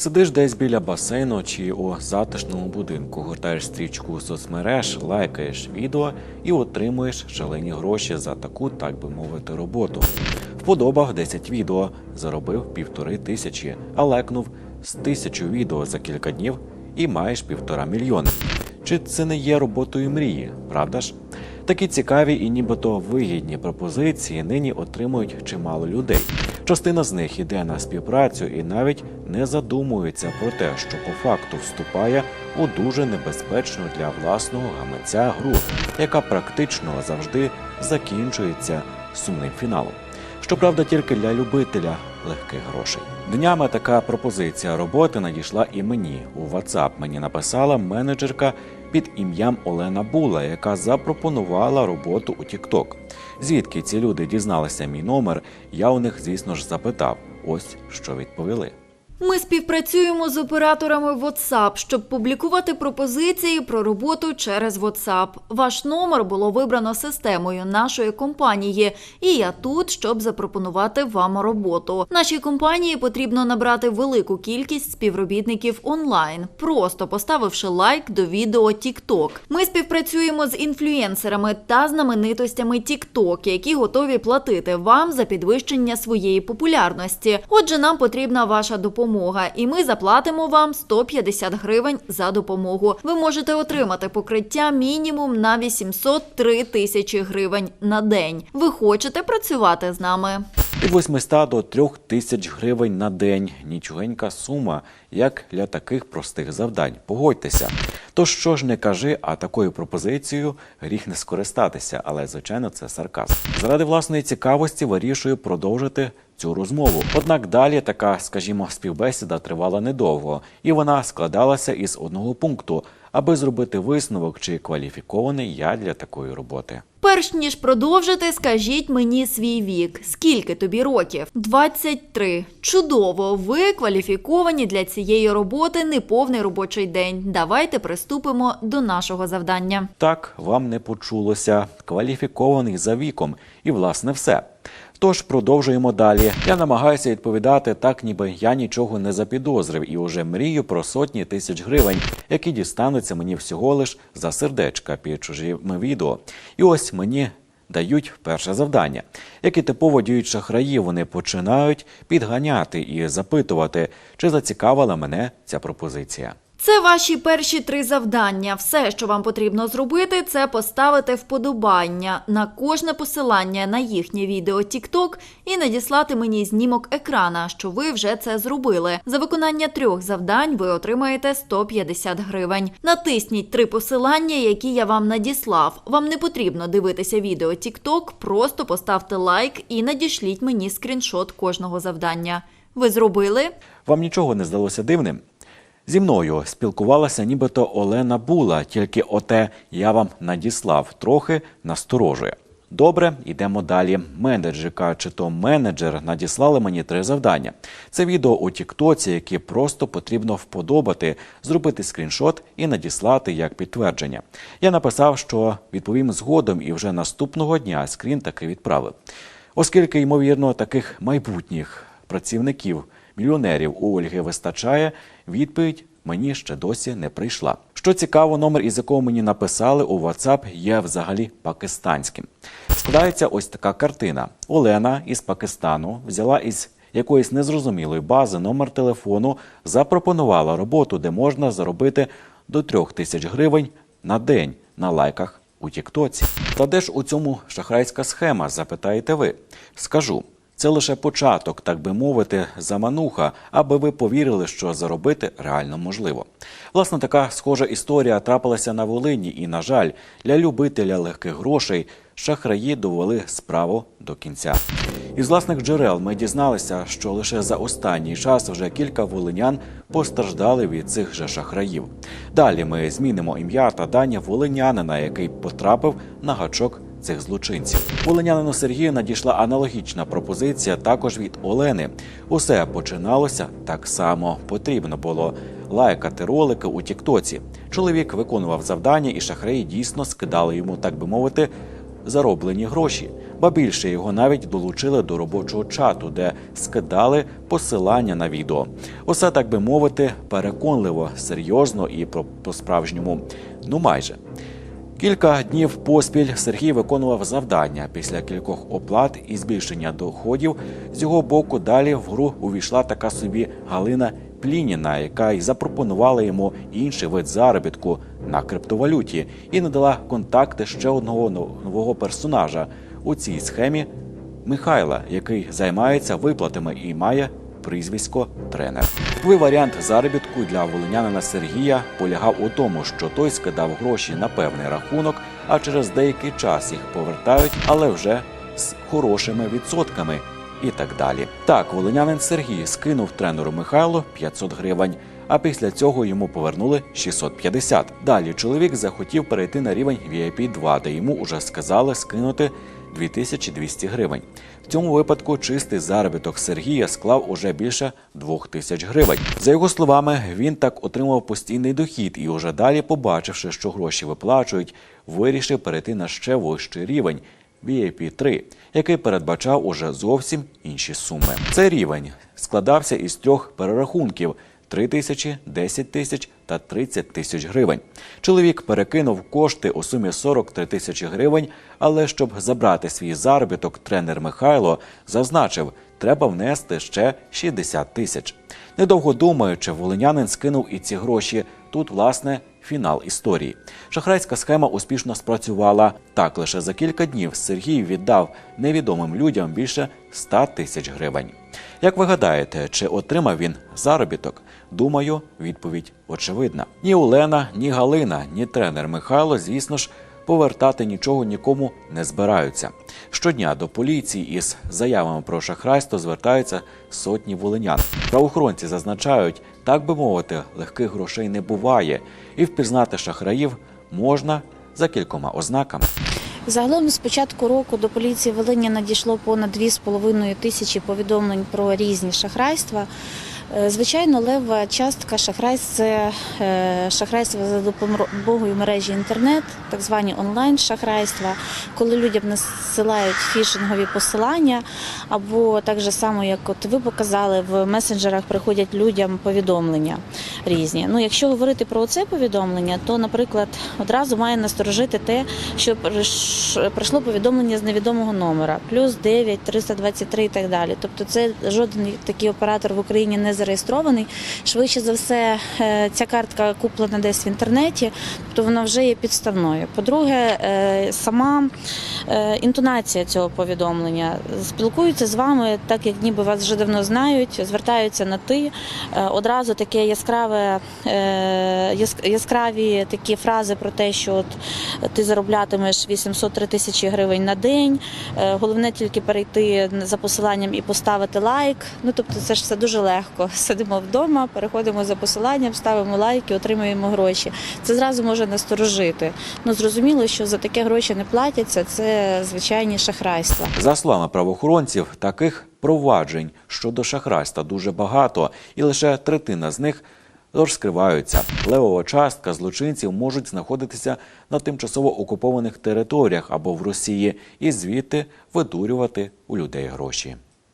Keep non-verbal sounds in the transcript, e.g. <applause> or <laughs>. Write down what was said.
Сидиш десь біля басейну чи у затишному будинку, гортаєш стрічку соцмереж, лайкаєш відео і отримуєш шалені гроші за таку, так би мовити, роботу. Вподобав 10 відео, заробив півтори тисячі, а лайкнув з тисячу відео за кілька днів і маєш півтора мільйони. Чи це не є роботою мрії, правда ж? Такі цікаві і нібито вигідні пропозиції нині отримують чимало людей. Частина з них іде на співпрацю і навіть не задумується про те, що по факту вступає у дуже небезпечну для власного гаманця гру, яка практично завжди закінчується сумним фіналом. Щоправда, тільки для любителя легких грошей. Днями така пропозиція роботи надійшла і мені. У WhatsApp мені написала менеджерка під ім'ям Олена Була, яка запропонувала роботу у TikTok. Звідки ці люди дізналися мій номер, я у них, звісно ж, запитав. Ось що відповіли. Ми співпрацюємо з операторами WhatsApp, щоб публікувати пропозиції про роботу через WhatsApp. Ваш номер було вибрано системою нашої компанії, і я тут, щоб запропонувати вам роботу. Нашій компанії потрібно набрати велику кількість співробітників онлайн, просто поставивши лайк до відео TikTok. Ми співпрацюємо з інфлюєнсерами та знаменитостями TikTok, які готові платити вам за підвищення своєї популярності. Отже, нам потрібна ваша допомога, і ми заплатимо вам 150 гривень за допомогу. Ви можете отримати покриття мінімум на 803 тисячі гривень на день. Ви хочете працювати з нами? Від 800 до 3000 гривень на день. Нічогенька сума, як для таких простих завдань. Погодьтеся. То що ж не кажи, а такою пропозицією гріх не скористатися, але звичайно це сарказм. Заради власної цікавості вирішую продовжити цю розмову. Однак далі така, скажімо, співбесіда тривала недовго, і вона складалася із одного пункту, аби зробити висновок, чи кваліфікований я для такої роботи. Перш ніж продовжити, скажіть мені свій вік. Скільки тобі років? 23. Чудово. Ви кваліфіковані для цієї роботи неповний робочий день. Давайте приступимо до нашого завдання. Так, вам не почулося. Кваліфікований за віком. І, власне, все. Тож продовжуємо далі. Я намагаюся відповідати так, ніби я нічого не запідозрив і уже мрію про сотні тисяч гривень, які дістануться мені всього лиш за сердечка під чужими відео. І ось мені дають перше завдання. Як і типово діють шахраї, вони починають підганяти і запитувати, чи зацікавила мене ця пропозиція. Це ваші перші три завдання. Все, що вам потрібно зробити, це поставити вподобання на кожне посилання на їхнє відео TikTok і надіслати мені знімок екрана, що ви вже це зробили. За виконання трьох завдань ви отримаєте 150 гривень. Натисніть три посилання, які я вам надіслав. Вам не потрібно дивитися відео TikTok, просто поставте лайк і надішліть мені скріншот кожного завдання. Ви зробили? Вам нічого не здалося дивним? Зі мною спілкувалася нібито Олена Була, тільки оте я вам надіслав трохи насторожує. Добре, йдемо далі. Менеджерка чи то менеджер надіслали мені три завдання. Це відео у Тіктоці, які просто потрібно вподобати, зробити скріншот і надіслати як підтвердження. Я написав, що відповім згодом, і вже наступного дня скрін таки відправив. Оскільки, ймовірно, таких майбутніх працівників мільйонерів у Ольги вистачає, відповідь мені ще досі не прийшла. Що цікаво, номер, із якого мені написали у WhatsApp, є взагалі пакистанським. Складається ось така картина: Олена із Пакистану взяла із якоїсь незрозумілої бази номер телефону, запропонувала роботу, де можна заробити до трьох тисяч гривень на день на лайках у Тіктоці. Та де ж у цьому шахрайська схема? Запитаєте ви? Скажу. Це лише початок, так би мовити, замануха, аби ви повірили, що заробити реально можливо. Власне, така схожа історія трапилася на Волині, і, на жаль, для любителя легких грошей шахраї довели справу до кінця. Із власних джерел ми дізналися, що лише за останній час вже кілька волинян постраждали від цих же шахраїв. Далі ми змінимо ім'я та дані волинянина, який потрапив на гачок цих злочинців. Волинянину Сергію надійшла аналогічна пропозиція також від Олени. Усе починалося так само. Потрібно було лайкати ролики у Тіктоці. Чоловік виконував завдання, і шахраї дійсно скидали йому, так би мовити, зароблені гроші. Ба більше його навіть долучили до робочого чату, де скидали посилання на відео. Усе так би мовити, переконливо, серйозно і про по-справжньому. Ну майже. Кілька днів поспіль Сергій виконував завдання. Після кількох оплат і збільшення доходів з його боку далі в гру увійшла така собі Галина Плініна, яка й запропонувала йому інший вид заробітку на криптовалюті і надала контакти ще одного нового персонажа у цій схемі Михайла, який займається виплатами і має прізвисько тренер. Новий варіант заробітку для волинянина Сергія полягав у тому, що той скидав гроші на певний рахунок, а через деякий час їх повертають, але вже з хорошими відсотками. І так далі. Так, волинянин Сергій скинув тренеру Михайлу 500 гривень, а після цього йому повернули 650. Далі чоловік захотів перейти на рівень VIP 2, де йому уже сказали скинути 2200 гривень. В цьому випадку чистий заробіток Сергія склав уже більше 2000 гривень. За його словами, він так отримав постійний дохід і уже далі, побачивши, що гроші виплачують, вирішив перейти на ще вищий рівень. VIP 3, який передбачав уже зовсім інші суми. Цей рівень складався із трьох перерахунків: 3 тисячі, 10 тисяч та 30 тисяч гривень. Чоловік перекинув кошти у сумі 43 тисячі гривень, але щоб забрати свій заробіток, тренер Михайло зазначив, треба внести ще 60 тисяч. Недовго думаючи, волинянин скинув і ці гроші. Тут, власне, фінал історії. Шахрайська схема успішно спрацювала. Так лише за кілька днів Сергій віддав невідомим людям більше 100 тисяч гривень. Як ви гадаєте, чи отримав він заробіток? Думаю, відповідь очевидна. Ні Олена, ні Галина, ні тренер Михайло, звісно ж, повертати нічого нікому не збираються. Щодня до поліції із заявами про шахрайство звертаються сотні волинян. Правоохоронці зазначають, так би мовити, легких грошей не буває, і впізнати шахраїв можна за кількома ознаками. Загалом з початку року до поліції Волині надійшло понад 2,5 тисячі повідомлень про різні шахрайства. Е, Звичайно, лева частка шахрайств це е, шахрайство за допомогою мережі інтернет, так звані онлайн шахрайства, коли людям насилають фішингові посилання, або так же само, як от ви показали, в месенджерах приходять людям повідомлення різні. Ну, якщо говорити про це повідомлення, то, наприклад, одразу має насторожити те, що прийшло повідомлення з невідомого номера, плюс 9, 323 і так далі. Тобто, це жоден такий оператор в Україні не зареєстрований. Швидше за все, е, ця картка куплена десь в інтернеті, тобто вона вже є підставною. По-друге, е, сама е, інтонація цього повідомлення спілкуються з вами, так як ніби вас вже давно знають, звертаються на ти. Одразу таке яскраве е, яск- яскраві такі фрази про те, що от ти зароблятимеш 803 тисячі гривень на день. Е, Головне тільки перейти за посиланням і поставити лайк. Ну тобто, це ж все дуже легко. <laughs> Сидимо вдома, переходимо за посиланням, ставимо лайки, отримуємо гроші. Це зразу може насторожити. Ну зрозуміло, що за таке гроші не платяться. Це звичайні шахрайства. За словами правоохоронців, таких проваджень щодо шахрайства дуже багато, і лише третина з них розкриваються. Левова частка злочинців можуть знаходитися на тимчасово окупованих територіях або в Росії і звідти видурювати у людей гроші.